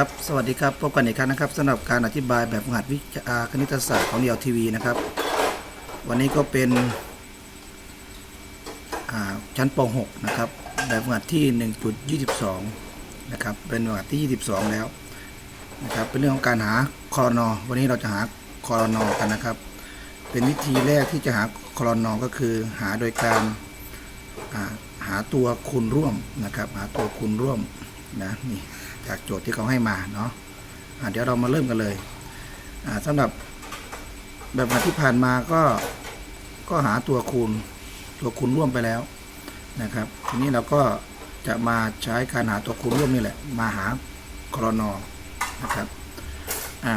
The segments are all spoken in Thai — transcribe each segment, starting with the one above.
ครับสวัสดีครับพบกันอีกครั้งนะครับสำหรับการอธิบายแบบหัดวิชาคณิตศาสตร์ของเดียวทีวีนะครับ วันนี้ก็เป็นชั้นป .6 นะครับ แบบหัดที่ 1.22 นะครับ เป็นแบบฝึกหัดที่ 22 แล้วนะครับ เป็นเรื่องของการหาคอรนอวันนี้เราจะหาคอรนอกันนะครับ เป็นวิธีแรกที่จะหาคอรนอก็คือหาโดยการหาตัวคูณร่วมนะครับ หาตัวคูณร่วมนะนี่ จากโจทย์ที่เขาให้มาเนาะะเดี๋ยวเรามาเริ่มกันเลยสำหรับแบบที่ผ่านมาก็ก็หาตัวคูณตัวคูณร่วมไปแล้วนะครับ ทีนี้เราก็จะมาใช้การหาตัวคูณร่วมนี่แหละ มาหากรนอนะครับอ่า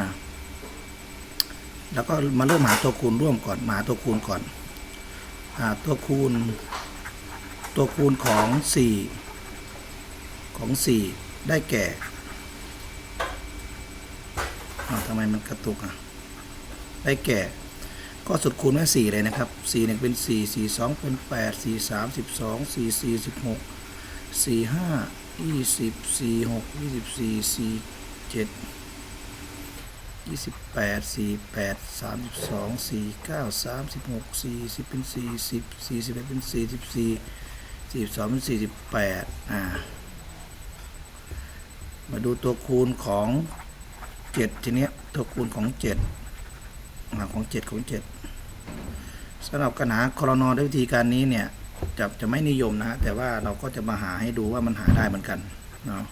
แล้วก็มาเริ่มหาตัวคูณร่วมก่อนมาหาตัวคูณก่อนอ่าตัวคูณ ตัวคูณของสี่ของสี่ ได้แก่ทำไมมันกระตุกอะ ได้แก่ ก็สุดคูณไว้สี่เลยนะครับสี่หนึ่งเป็นสี่สี่สองเป็นแปดสี่สามสิบสองสี่สี่สิบหกสี่ห้ายี่สิบสี่หกยี่สิบสี่สี่เจ็ดยี่สิบแปดสี่แปดสามสิบสองสี่เก้าสามสิบหกสี่สิบเป็นสี่สิบสี่สิบเอ็ดเป็นสี่สิบสี่สี่สองเป็นสี่สิบแปดอ่า มาดูตัวคูณของเจ็ดทีเนี้ยตัวคูณของเจ็ดอ่าของเจ็ดของเจ็ดสำหรับการหาคอรนอด้วยวิธีการนี้เนี่ยจะจะไม่นิยมนะฮะแต่ว่าเราก็จะมาหาให้ดูว่ามันหาได้เหมือนกันเนาะ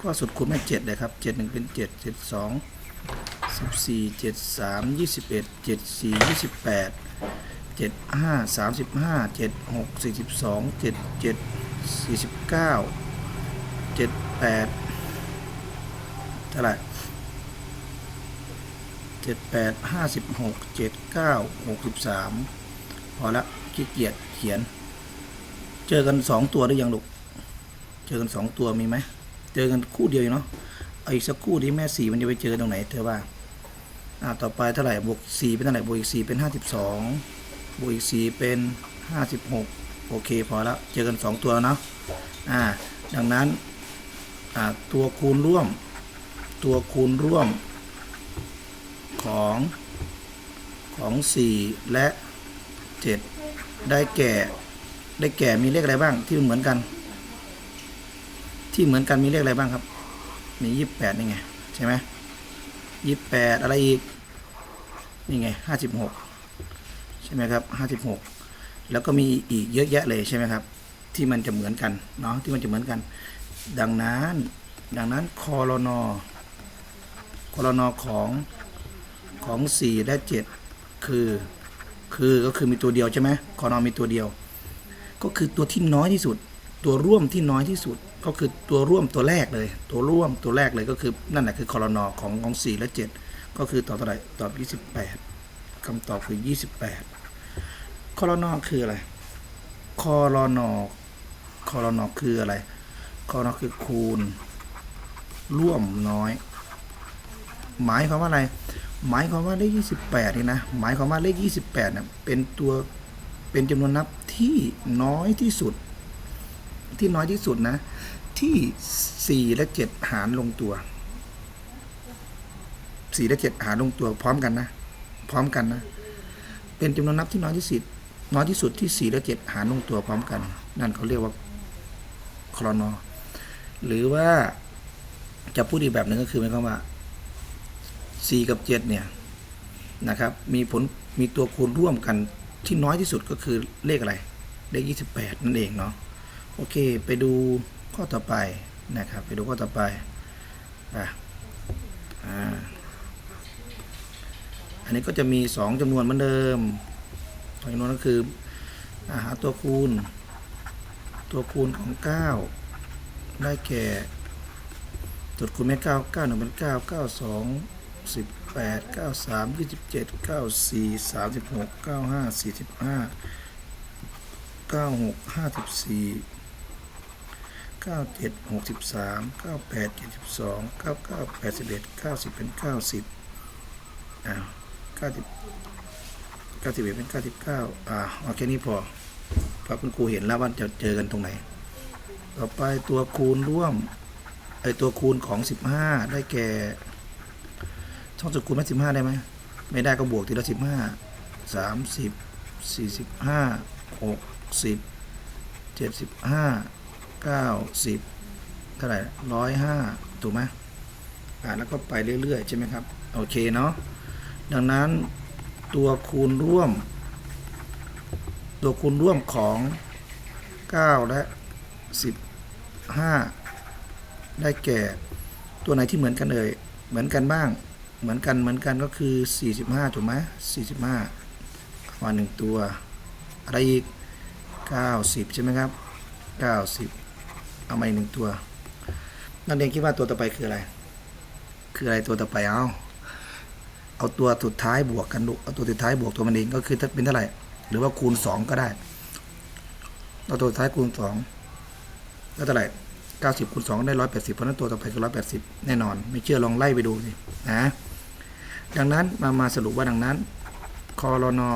ก็สุดคูณไม่เจ็ดเลยครับเจ็ดหนึ่งเป็นเจ็ดเจ็ดสองสิบสี่เจ็ดสามยี่สิบเอ็ดเจ็ดสี่ยี่สิบแปดเจ็ดห้าสามสิบห้าเจ็ดหกสี่สิบสองเจ็ดเจ็ดสี่สิบเก้าเจ็ด แปดเท่าไหร่เจ็ดแปดห้าสิบหกเจ็ดเก้าหกสิบสามพอละขี้เกียจเขียน เจอกันสองตัวหรือยังลูก เจอกันสองตัวมีไหม เจอกันคู่เดียวอยู่เนาะเอาอีกสักคู่ที่แม่สี่มันจะไปเจอตรงไหนเธอว่าอ่าต่อไปเท่าไหร่บวกสี่เป็นเท่าไหร่บวกอีกสี่เป็นห้าสิบสองบวกอีกสี่เป็นห้าสิบหกโอเคพอแล้วเจอกันสองตัวเนาะอ่าดังนั้น ตัวคูณร่วม ตัวคูณร่วมของของ 4 และ 7 ได้แก่ได้แก่มีเลขอะไรบ้างที่เหมือนกัน ที่เหมือนกันมีเลขอะไรบ้างครับ มี 28 นี่ไง ใช่ไหม28อะไรอีก นี่ไง56ใช่ไหมครับ56แล้วก็มีอีกเยอะแยะเลยใช่ไหมครับ ที่มันจะเหมือนกันเนาะที่มันจะเหมือนกัน ดังนั้นดังนั้นคอรนอคอรนอของของ 4 และ 7 คือคือก็คือมีตัวเดียวใช่ไหมคอรนอมีตัวเดียว ก็คือตัวที่น้อยที่สุด ตัวร่วมที่น้อยที่สุด ก็คือตัวร่วมตัวแรกเลย ตัวร่วมตัวแรกเลยก็คือนั่นแหละคือคอรนอของของ 4 และ 7 ก็คือตอบเท่าไหร่ตอบ 28คำตอบคือ 28คอรนอคืออะไรคอรนอคอรนอคืออะไร คอรนคือคูณ ร่วมน้อย หมายความว่าอะไร หมายความว่าเลข28นี่นะ หมายความว่าเลข28เนี่ยเป็นตัวเป็นจำนวนนับที่น้อยที่สุด ที่น้อยที่สุดนะ ที่ 4 และ 7 หารลงตัว 4 และ 7 หารลงตัวพร้อมกันนะ พร้อมกันนะ เป็นจำนวนนับที่น้อยที่สุดน้อยที่สุดที่ 4 และ 7 หารลงตัวพร้อมกัน นั่นเขาเรียกว่าครอนอ หรือว่าจะพูดอีกแบบหนึ่งก็คือหมายความว่า 4 กับ 7 เนี่ยนะครับมีผลมีตัวคูณร่วมกันที่น้อยที่สุดก็คือเลขอะไร เลข 28 นั่นเองเนาะโอเค ไปดูข้อต่อไปนะครับ ไปดูข้อต่อไปอะอ่าอันนี้ก็จะมี 2จำนวนเหมือนเดิมสองจำนวนก็คืออาหาตัวคูณ ตัวคูณของ 9 ได้แก่จุดคูณแม่เก้าเก้าหนึ่งเป็นเก้าเก้าสองสิบแปดเก้าสามยี่สิบเจ็ดเก้าสี่สามสิบหกเก้าห้าสี่สิบห้าเก้าหกห้าสิบสี่เก้าเจ็ดหกสิบสามเก้าแปดเจ็ดสิบสองเก้าเก้าแปดสิบเอ็ดเก้าสิบเป็นเก้าสิบอ้าวเก้าสิบเก้าสิบเอ็ดเป็นเก้าสิบเก้าอ่าเอาแค่นี้พอเพราะคุณครูเห็นแล้วว่าจะเจอกันตรงไหน ต่อไปตัวคูณร่วมไอตัวคูณของสิบห้าได้แก่ ช่องจุดคูณไม่สิบห้าได้ไหมไม่ได้ก็บวกทีละสิบห้าสามสิบสี่สิบห้าหกสิบเจ็ดสิบห้าเก้าสิบเท่าไหร่ร้อยห้าถูกไหมอ่าแล้วก็ไปเรื่อยๆ ใช่ไหมครับ โอเคเนาะดังนั้นตัวคูณร่วม ตัวคูณร่วมของ 9 และ 15 ได้แก่ ตัวไหนที่เหมือนกันเอ่ยเหมือนกันบ้าง เหมือนกันเหมือนกันก็คือ 45 ถูกไหม45มาหนึ่งตัว อะไรอีก 90 ใช่ไหมครับ 90 เอามาอีกหนึ่งตัวนักเรียนคิดว่าตัวต่อไปคืออะไร คืออะไรตัวต่อไปเอาเอาตัวสุดท้ายบวกกันดูเอาตัวสุดท้ายบวกตัวมันเองก็คือเป็นเท่าไหร่ หรือว่าคูณ 2 ก็ได้ เอาตัวสุดท้ายคูณ 2 แล้วเท่าไหร่90คูณ2ได้180เพราะนั้นตัวต่อไปคือ180แน่นอน ไม่เชื่อลองไล่ไปดูสินะดังนั้นมามาสรุปว่าดังนั้นคอรนอ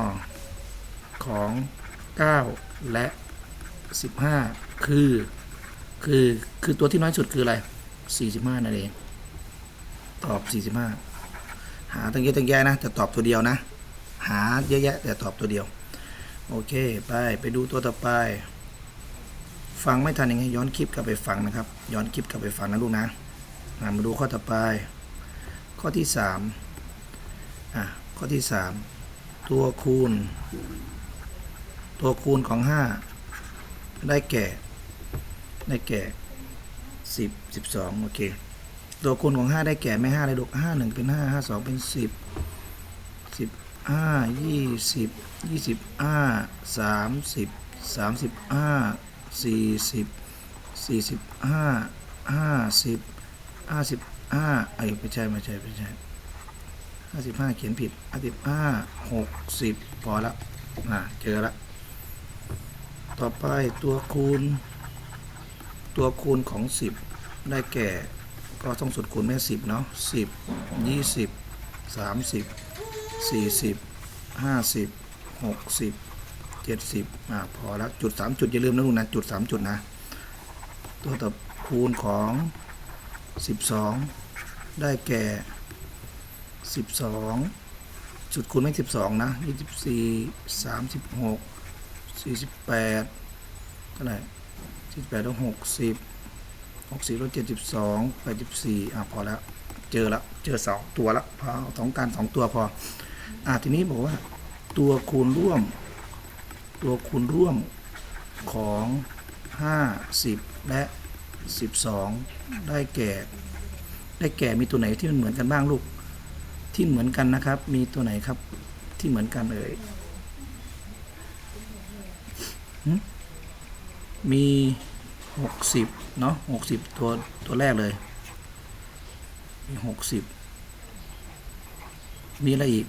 ของ 9 และ 15 คือ คือ คือตัวที่น้อยสุดคืออะไร 45 นั่นเอง ตอบ 45 หาตั้งเยอะตั้งแยะนะ แต่ตอบตัวเดียวนะ หาเยอะแยะแต่ตอบตัวเดียว โอเค ไป ไปดูตัวต่อไป ฟังไม่ทันยังไงย้อนคลิปกลับไปฟังนะครับ ย้อนคลิปกลับไปฟังนะลูกนะมาดูข้อต่อไป ข้อที่สามอะข้อที่สามตัวคูณ ตัวคูณของห้าได้แก่ได้แก่สิบสิบสองโอเค ตัวคูณของห้าได้แก่ไม่ห้าเลยลูกห้าหนึ่งเป็นห้าห้าสองเป็นสิบสิบห้ายี่สิบยี่สิบห้าสามสิบสามสิบห้า 40 45 50 55ไอ้ไม่ใช่ไม่ใช่ไม่ใช่55 เขียนผิด55 60 พอละน่ะเจอละ ต่อไปตัวคูณ ตัวคูณของ 10 ได้แก่ก็ต้องสุดคูณแม่10 เนาะ10 20 30 40 50 60 เจ็ดสิบอ่าพอแล้วจุดสามจุดอย่าลืมนะลูกนะจุดสามจุดนะ ตัวต่อคูณของสิบสองได้แก่สิบสองจุดคูณไม่สิบสองนะยี่สิบสี่สามสิบหกสี่สิบแปดเท่าไหร่สี่สิบแปดแล้วหกสิบหกสิบลบเจ็ดสิบสองแปดสิบสี่อะพอแล้วเจอล้วเจอสองตัวล้วพอสองการสองตัวพออะทีนี้บอกว่าตัวคูณร่วม ตัวคูณร่วมของห้าสิบและสิบสองได้แก่ ได้แก่มีตัวไหนที่มันเหมือนกันบ้างลูก ที่เหมือนกันนะครับ มีตัวไหนครับที่เหมือนกันเอ่ยมีหกสิบเนาะหกสิบตัวตัวแรกเลย มีหกสิบมีอะไรอีก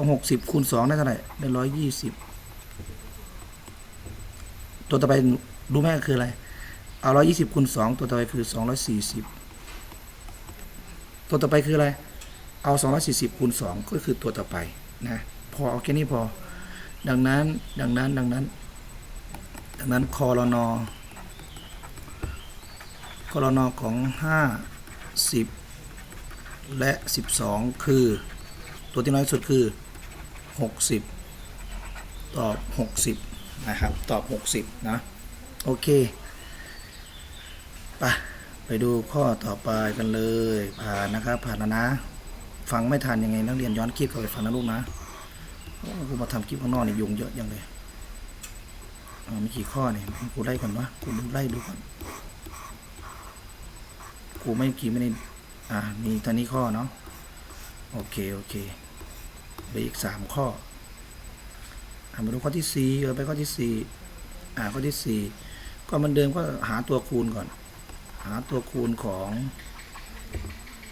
เอาหกสิบคูณสองได้เท่าไหร่ได้ร้อยยี่สิบตัวต่อไปรู้ไหมคืออะไร เอาร้อยยี่สิบคูณสองตัวต่อไปคือสองร้อยสี่สิบตัวต่อไปคืออะไร เอาสองร้อยสี่สิบคูณสองก็คือตัวต่อไปนะพอเอาแค่นี้พอ ดังนั้นดังนั้นดังนั้น ดังนั้นคอรนอคอรนอของห้าสิบและสิบสองคือ ตัวที่น้อยสุดคือ หกสิบตอบหกสิบนะครับ ตอบหกสิบนะ โอเคไปไปดูข้อต่อไปกันเลย ผ่านนะครับ ผ่านแล้วนะ ฟังไม่ทันยังไงนักเรียนย้อนคลิปกลับไปฟังนะลูกนะกูมาทำคลิปข้างนอกนี่ยุงเยอะยังเลยมีกี่ข้อเนี่ยกูไล่ก่อนวะกูดูไล่ดูก่อนกูไม่กี่ไม่ได้อ่ามีตอนนี้ข้อเนาะโอเค โอเค หลืออีกสามข้ออ่ามาดูข้อที่สี่เออไปข้อที่สี่อ่าข้อที่สี่ก็มันเดิมก็หาตัวคูณก่อน หาตัวคูณของ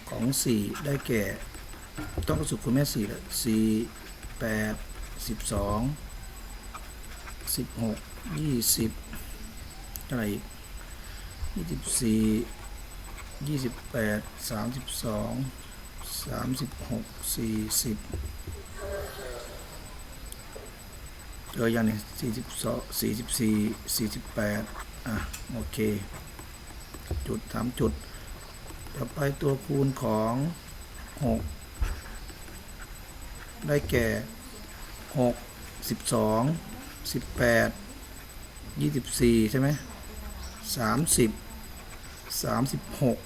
ของสี่ได้แก่ ต้องกระสุดคูณแม่สี่แหละสี่แปดสิบสองสิบหกยี่สิบเท่าไรอีกยี่สิบสี่ยี่สิบแปดสามสิบสองสามสิบหกสี่สิบ เจอยังนี่ยสี่สิบสองสี่สิบสี่สี่สิบแปดอะโอเค จุดสามจุด ต่อไปตัวคูณของหกได้แก่หกสิบสองสิบแปดยี่สิบสี่ใช่ไหมสามสิบสามสิบหก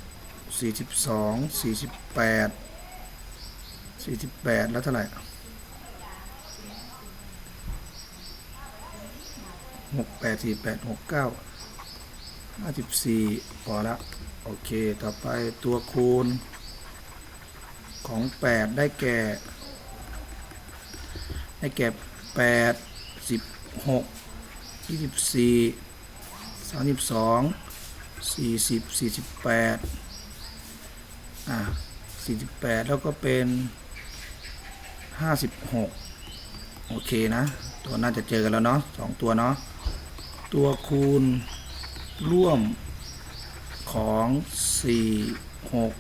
สี่สิบสองสี่สิบแปดสี่สิบแปดแล้วเท่าไหร่ หกแปดสี่แปดหกเก้าห้าสิบสี่พอละโอเค ต่อไปตัวคูณของแปดได้แก่ ได้แก่แปดสิบหกยี่สิบสี่สามสิบสองสี่สิบสี่สิบแปดอะสี่สิบแปดแล้วก็เป็นห้าสิบหกโอเคนะ ตัวน่าจะเจอกันแล้วเนาะสองตัวเนาะ ตัวคูณ ร่วมของสี่หก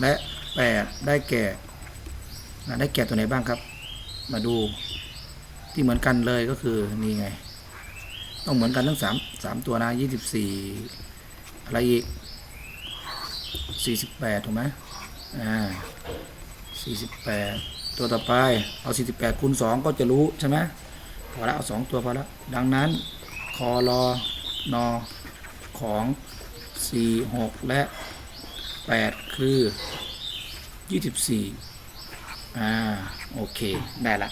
และแปดได้แก่ ได้แก่ตัวไหนบ้างครับ มาดูที่เหมือนกันเลยก็คือ นี่ไง ต้องเหมือนกันทั้งสามสามตัวนะยี่สิบสี่อะไรอีกสี่สิบแปดถูกไหมอ่าสี่สิบแปดตัวต่อไป เอาสี่สิบแปดคูณสองก็จะรู้ใช่ไหมพอแล้วเอาสองตัวพอแล้วดังนั้น คอรอนอของสี่หกและแปดคือยี่สิบสี่อ่า โอเค ได้ละ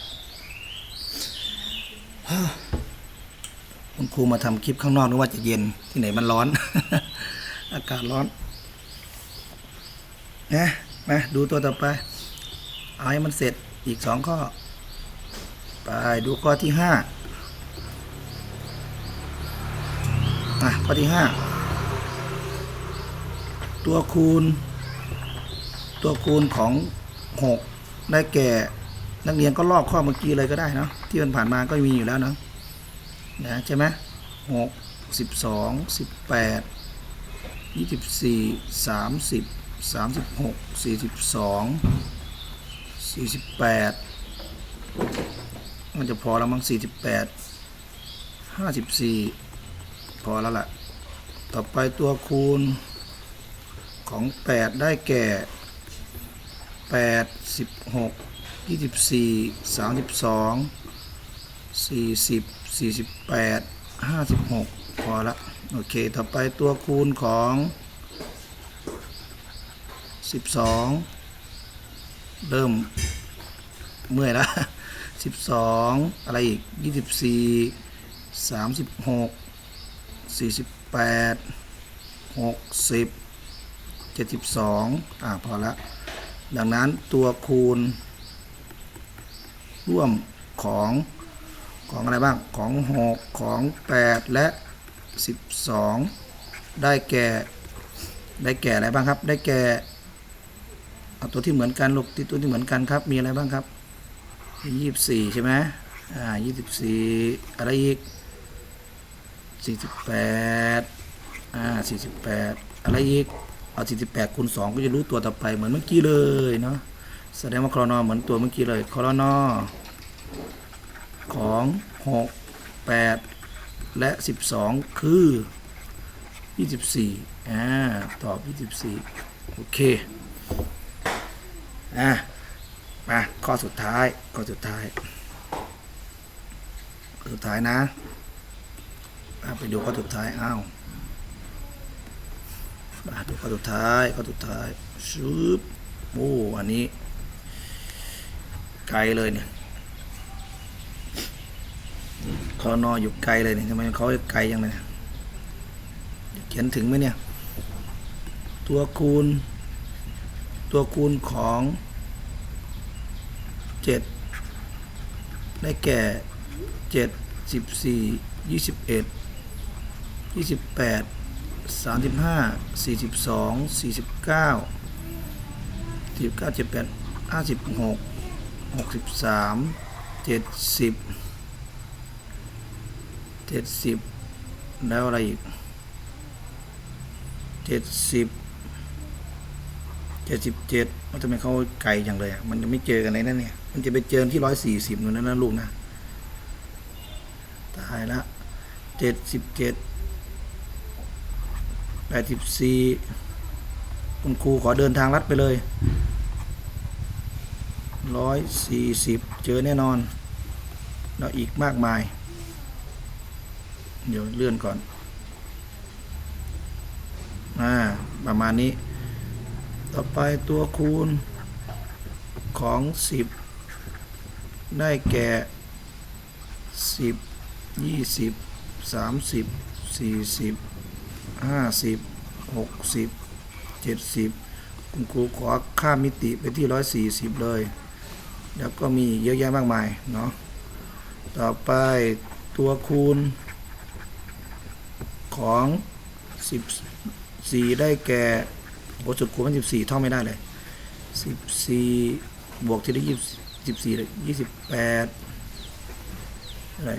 คุณครูมาทำคลิปข้างนอกนึกว่าจะเย็นที่ไหนมันร้อน อากาศร้อนนะมาดูตัวต่อไป เอาให้มันเสร็จอีกสองข้อ ไปดูข้อที่ห้า อะข้อที่ห้าตัวคูณ ตัวคูณของหกได้แก่ นักเรียนก็ลอกข้อเมื่อกี้เลยก็ได้เนาะที่มันผ่านมาก็มีอยู่แล้วเนาะนะใช่ไหมหกสิบสองสิบแปดยี่สิบสี่สามสิบสามสิบหกสี่สิบสองสี่สิบแปดมันจะพอแล้วมั้งสี่สิบแปดห้าสิบสี่ พอแล้วล่ะ ต่อไปตัวคูณของแปดได้แก่แปดสิบหกยี่สิบสี่สามสิบสองสี่สิบสี่สิบแปดห้าสิบหกพอละโอเค ต่อไปตัวคูณของสิบสองเริ่มเมื่อยละสิบสองอะไรอีกยี่สิ บสี่สามสิบแปดหกสิบเจ็ดสิบสองอ่าพอละดังนั้นตัวคูณ ร่วมของของอะไรบ้าง ของ 6 ของ 8 และ 12 ได้แก่ ได้แก่อะไรบ้างครับ ได้แก่เอาตัวที่เหมือนกันลูกที่ตัวที่เหมือนกันครับ มีอะไรบ้างครับยี่สิบสี่ใช่ไหมอ่ายี่สิบสี่อะไรอีก สี่สิบแปดอ่าสี่สิบแปดอะไรอีก เอา48คูณ2ก็จะรู้ตัวต่อไปเหมือนเมื่อกี้เลยเนาะ แสดงว่าคลอนอเหมือนตัวเมื่อกี้เลยคลอนอของ6 8และ12คือ24อ่า ตอบ24โอเค อะมาข้อสุดท้าย ข้อสุดท้าย สุดท้ายนะ ไปดูข้อสุดท้ายอ้าวมาดูข้อสุดท้ายข้อสุดท้ายชุบโอ้อันนี้ ไกลเลยเนี่ยคอนออยู่ไกลเลยเนี่ยทำไมเขาไกลยังไงเนี่ยเขียนถึงไหมเนี่ย ตัวคูณ ตัวคูณของเจ็ดได้แก่เจ็ดสิบสี่ยี่สิบเอ็ด ยี่สิบแปดสามสิบห้าสี่สิบสองสี่สิบเก้าสี่สิบเก้าเจ็ดแปดห้าสิบหกหกสิบสามเจ็ดสิบเจ็ดสิบแล้วอะไรอีกเจ็ดสิบเจ็ดสิบเจ็ดว่าทำไมเขาไกลจังเลยอะมันจะไม่เจอกันเลยนั่นเนี่ย มันจะไปเจอที่ร้อยสี่สิบนู่นนั่นนะลูกนะ ตายละเจ็ดสิบเจ็ด 84 คุณครูขอเดินทางลัดไปเลย 140 เจอแน่นอนเราอีกมากมาย เดี๋ยวเลื่อนก่อน อ่า ประมาณนี้ ต่อไปตัวคูณของ 10 ได้แก่ 10 20 30 40 ห้าสิบหกสิบเจ็ดสิบคุณครูขอค่ามิติไปที่ร้อยสี่สิบเลย แล้วก็มีเยอะแยะมากมายเนาะต่อไปตัวคูณของสิบสี่ได้แก่โหจุดคูณมันสิบสี่ท่องไม่ได้เลยสิบสี่บวกที่ได้ยี่สิบสี่ยี่สิบแปดอะไร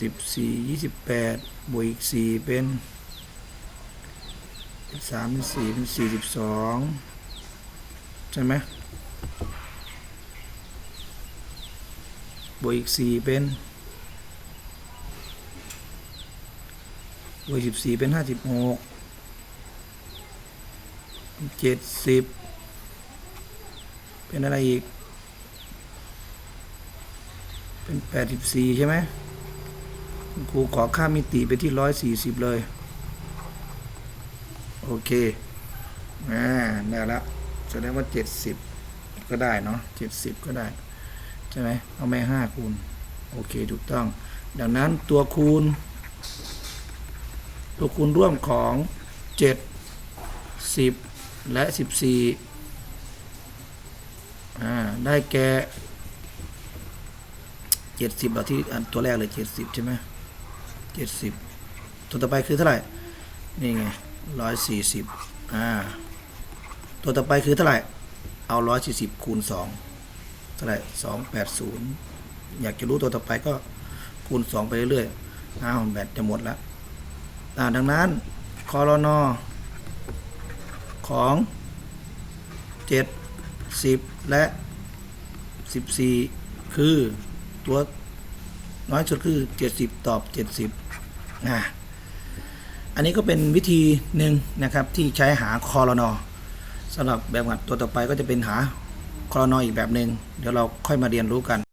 สิบสี่ยี่สิบแปดบวกอีกสี่เป็นสามเป็นสี่เป็นสี่สิบสองใช่ไหมบวกอีกสี่เป็นบวกสิบสี่เป็นห้าสิบหกเจ็ดสิบเป็นอะไรอีก เป็นแปดสิบสี่ใช่ไหม ครูขอค่ามิติไปที่ร้อยสี่สิบเลย โอเคอ่าได้แล้วแสดงว่าเจ็ดสิบก็ได้เนาะเจ็ดสิบก็ได้ ใช่ไหมเอาไม่ห้าคูณ โอเค ถูกต้อง ดังนั้นตัวคูณ ตัวคูณร่วมของ7 10และ14อ่า ได้แก่70เราที่อันตัวแรกเลย70ใช่ไหม 70ตัวต่อไปคือเท่าไหร่ นี่ไง140อ่า ตัวต่อไปคือเท่าไหร่ เอา140คูณ2เท่าไหร่280อยากจะรู้ตัวต่อไปก็คูณ2ไปเรื่อยๆอ้าวแบตจะหมดแล้วอ่าดังนั้นคอรนอของ7 10และ14คือตัวน้อยสุดคือ70ตอบ70 นะอันนี้ก็เป็นวิธีหนึ่งนะครับที่ใช้หาคอรนอสำหรับแบบหัดตัวต่อไปก็จะเป็นหาคอรนออีกแบบหนึ่งเดี๋ยวเราค่อยมาเรียนรู้กัน